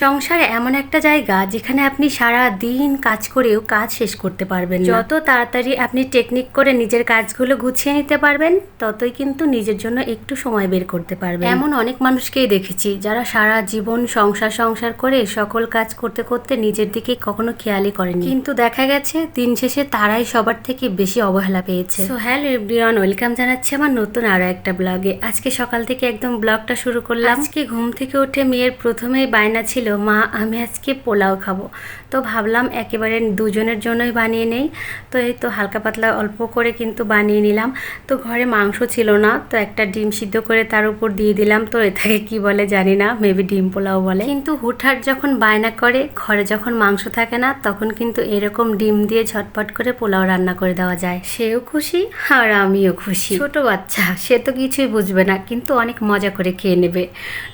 সংসার এমন একটা জায়গা যেখানে আপনি সারা দিন কাজ করেও কাজ শেষ করতে পারবেন যত তাড়াতাড়ি আপনি টেকনিক করে নিজের কাজগুলো গুছিয়ে নিতে পারবেন, ততই কিন্তু নিজের জন্য একটু সময় বের করতে পারবেন। এমন অনেক মানুষকেই দেখেছি যারা সারা জীবন সংসার সংসার করে সকল কাজ করতে করতে নিজের দিকে কখনো খেয়ালই করেনি। কিন্তু দেখা গেছে দিন শেষে তারাই সবার থেকে বেশি অবহেলা পেয়েছে। সো হ্যালো এভরিওয়ান ওয়েলকাম জানাচ্ছি আমার নতুন আরও একটা ব্লগে আজকে সকাল থেকে একদম ব্লগটা শুরু করলাম। আজকে ঘুম থেকে উঠে মেয়ের প্রথমেই বায়না ছিল মা, আমি আজকে পোলাও খাব। তো ভাবলাম একেবারে দুজনের জন্যই বানিয়ে নেই। তো এই তো হালকা পাতলা অল্প করে কিন্তু বানিয়ে নিলাম। তো ঘরে মাংস ছিল না, তো একটা ডিম সিদ্ধ করে তার উপর দিয়ে দিলাম। তো এটাকে কি বলে জানি না মেবি ডিম পোলাও বলে। কিন্তু হুটহাট যখন বায়না করে, ঘরে যখন মাংস থাকে না, তখন কিন্তু এরকম ডিম দিয়ে ঝটপট করে পোলাও রান্না করে দেওয়া যায়। সেও খুশি আর আমিও খুশি। ছোট বাচ্চা, সে তো কিছুই বুঝবে না, কিন্তু অনেক মজা করে খেয়ে নেবে।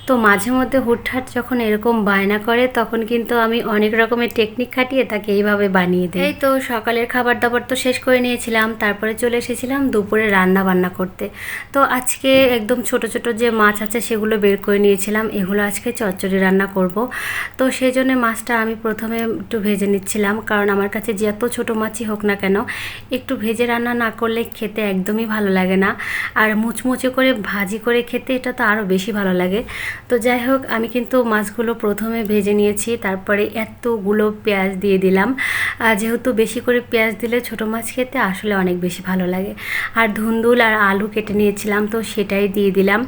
তো মাঝে মধ্যে হুটহাট যখন এরকম বায়না করে, তখন কিন্তু আমি অনেক রকমের টেকনিক খাটিয়ে তাকে এইভাবে বানিয়ে দিই। এই তো সকালের খাবার দাবার তো শেষ করে নিয়েছিলাম, তারপরে চলে এসেছিলাম দুপুরে রান্না বান্না করতে। তো আজকে একদম ছোট ছোট যে মাছ আছে সেগুলো বের করে নিয়েছিলাম, এগুলো আজকে চচ্চড়ি রান্না করব। তো সেই জন্য মাছটা আমি প্রথমে একটু ভেজে নিচ্ছিলাম, কারণ আমার কাছে যত ছোট মাছই হোক না কেন, একটু ভেজে রান্না না করলে খেতে একদমই ভালো লাগে না। আর মুচমুচে করে ভাজি করে খেতে এটা তো আরও বেশি ভালো লাগে। তো যাই হোক, আমি কিন্তু মাছগুলো প্রথমে ভেজে নিয়েছি তারপরে এতগুলো পেঁয়াজ দিয়ে দিলাম। যেহেতু বেশি করে পেঁয়াজ দিলে ছোটো মাছ খেতে আসলে অনেক বেশি ভালো লাগে। আর ধুন্দুল আর আলু কেটে নিয়েছিলাম, তো সেটাই দিয়ে দিলাম।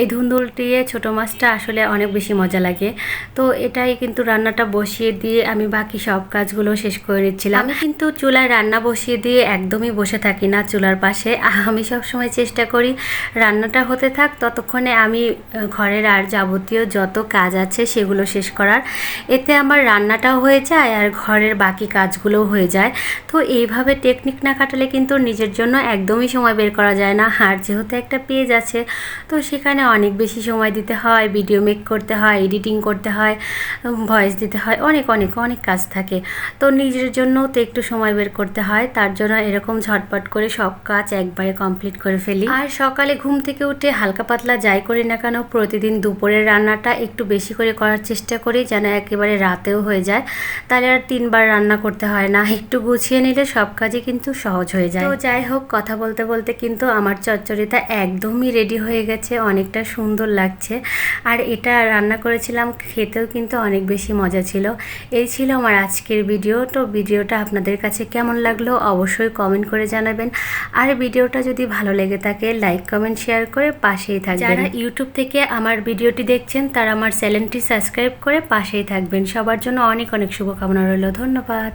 এই ধুন্দুল দিয়ে ছোটো মাছটা আসলে অনেক বেশি মজা লাগে। তো এটাই কিন্তু রান্নাটা বসিয়ে দিয়ে আমি বাকি সব কাজগুলো শেষ করে নিচ্ছিলাম। আমি কিন্তু চুলায় রান্না বসিয়ে দিয়ে একদমই বসে থাকি না চুলার পাশে। আমি সব সময় চেষ্টা করি রান্নাটা হতে থাক, ততক্ষণে আমি ঘরের আর যাবতীয় যত কাজ আছে সেগুলো শেষ করার। এতে আমার রান্নাটাও হয়ে যায় আর ঘরের বাকি কাজগুলোও হয়ে যায়। তো এইভাবে টেকনিক না কাটালে কিন্তু নিজের জন্য একদমই সময় বের করা যায় না। আর যেহেতু একটা পেজ আছে, তো সেখানে অনেক বেশি সময় দিতে হয় ভিডিও মেক করতে হয় এডিটিং করতে হয় ভয়েস দিতে হয়, অনেক অনেক অনেক কাজ থাকে। তো নিজের জন্যও তো একটু সময় বের করতে হয়, তার জন্য এরকম ঝটপট করে সব কাজ একবারে কমপ্লিট করে ফেলি। আর সকালে ঘুম থেকে উঠে হালকা পাতলা যাই করি না কেন, প্রতিদিন দুপুরের রান্নাটা একটু বেশি করে করার চেষ্টা করি, যেন একেবারে রাতেও হয়ে যায়। তাহলে আর তিনবার রান্না করতে হয় না একটু গুছিয়ে নিলে সব কাজই কিন্তু সহজ হয়ে যায়। তো যাই হোক কথা বলতে বলতে কিন্তু আমার চচ্চড়িটা একদমই রেডি হয়ে গেছে অনেকটা সুন্দর লাগছে। আর এটা রান্না করেছিলাম খেতেও কিন্তু অনেক বেশি মজা ছিল। এই ছিল আমার আজকের ভিডিও তো ভিডিওটা আপনাদের কাছে কেমন লাগল অবশ্যই কমেন্ট করে জানাবেন। আর ভিডিওটা যদি ভালো লেগে থাকে লাইক কমেন্ট শেয়ার করে পাশেই থাকবেন। যারা ইউটিউব থেকে আমার ভিডিওটি দেখছেন তারা আমার চ্যানেলটি সাবস্ক্রাইব করে পাশেই থাকবেন। সবার জন্য অনেক অনেক শুভকামনা রইল ধন্যবাদ।